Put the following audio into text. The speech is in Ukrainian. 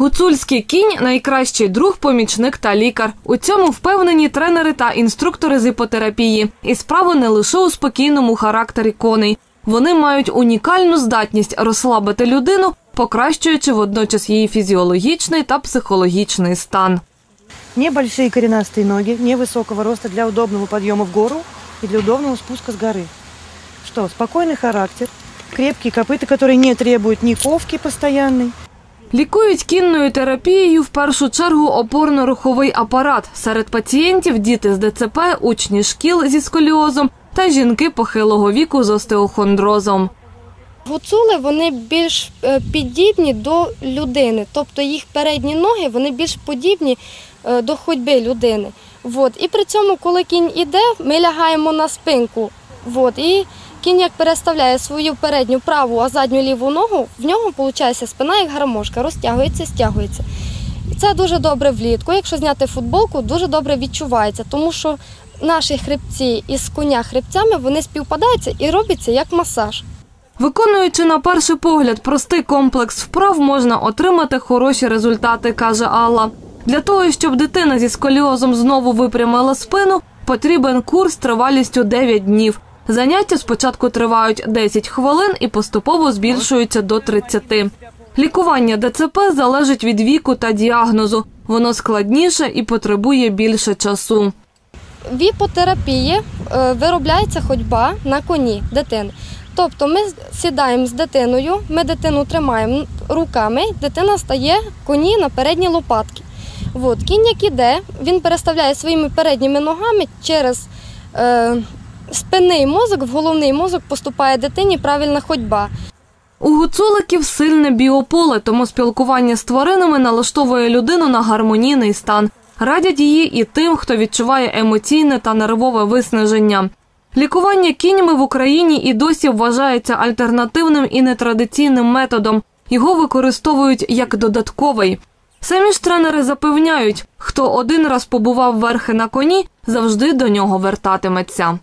Гуцульський кінь найкращий друг, помічник та лікар. У цьому впевнені тренери та інструктори з іпотерапії. І справа не лише у спокійному характері коней. Вони мають унікальну здатність розслабити людину, покращуючи водночас її фізіологічний та психологічний стан. Небольшие коренастые ноги, невысокого роста для удобного подъема в гору и для удобного спуска с горы. Что, спокойный характер, крепкие копыта, которые не требуют ни ковки постоянной, Лікують кінною терапією в першу чергу опорно-руховий апарат. Серед пацієнтів діти з ДЦП, учні шкіл зі сколіозом та жінки похилого віку з остеохондрозом. Гуцули вони більш е, підібні до людини, тобто їх передні ноги вони більш подібні е, до ходьби людини. От. І при цьому, коли кінь іде, ми лягаємо на спинку. От. І кінь як переставляє свою передню праву, а задню ліву ногу, в нього виходить спина як гармошка, розтягується, стягується. І це дуже добре влітку. Якщо зняти футболку, дуже добре відчувається, тому що наші хребці із коня хребцями вони співпадаються і робиться як масаж. Виконуючи на перший погляд простий комплекс вправ, можна отримати хороші результати, каже Алла. Для того, щоб дитина зі сколіозом знову випрямила спину, потрібен курс тривалістю 9 днів. Заняття спочатку тривають 10 хвилин і поступово збільшуються до 30. Лікування ДЦП залежить від віку та діагнозу. Воно складніше і потребує більше часу. В іпотерапії е, виробляється ходьба на коні дитини. Тобто ми сідаємо з дитиною, ми дитину тримаємо руками, дитина стає коні на передні лопатки. От, кінь, як іде, він переставляє своїми передніми ногами через е, спинний мозок, в головний мозок поступає дитині правильна ходьба. У гуцуликів сильне біополе, тому спілкування з тваринами налаштовує людину на гармонійний стан. Радять її і тим, хто відчуває емоційне та нервове виснаження. Лікування кіньми в Україні і досі вважається альтернативним і нетрадиційним методом. Його використовують як додатковий. Самі ж тренери запевняють, хто один раз побував верхи на коні, завжди до нього вертатиметься.